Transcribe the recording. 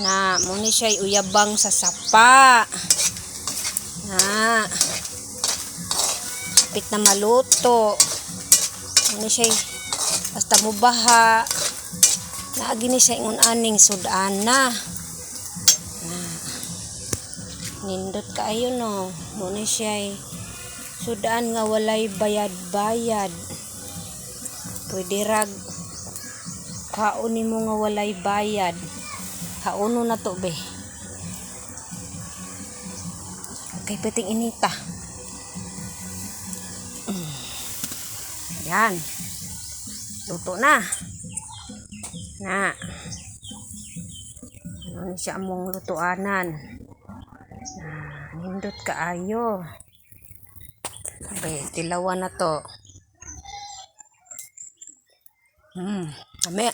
Na, muni siya uyabang sa sapa. Na. Kapit na maluto. Muni siya basta mubaha. Naagi ni siya ingon aning sudana. Na. Nindot kaayo no. Muni siya sudan nga walay bayad-bayad. Pwede rag kaon mo nga walay bayad. Kauno na to be. Okay, piting inita. Yan. Luto na. Na. Ano ni siya among lutuanan. Na, nindot kaayo. Be, tilawan na to. Hmm, kami.